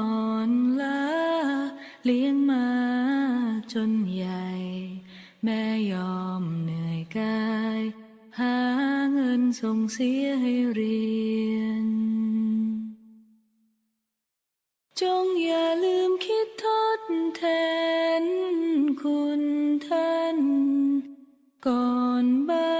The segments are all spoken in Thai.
อ่อนล้าเลี้ยงมาจนใหญ่ แม่ยอมเหนื่อยกาย หาเงินส่งเสียให้เรียน จงอย่าลืมคิดทดแทนคุณท่าน ก่อนบรร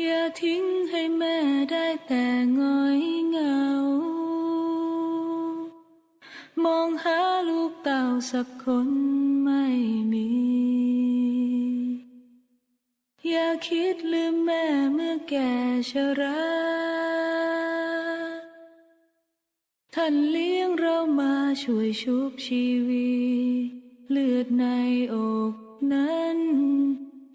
อย่าทิ้งให้แม่ได้แต่ง้อยเหงา มองหาลูกเต่าสักคนไม่มี อย่าคิดลืมแม่เมื่อแก่ชรา ท่านเลี้ยงเรามาช่วยชุบชีวี เลือดในอกนั้น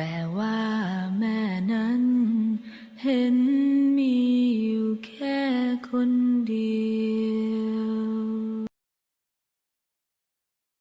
แต่ว่าแม่นั้นเห็น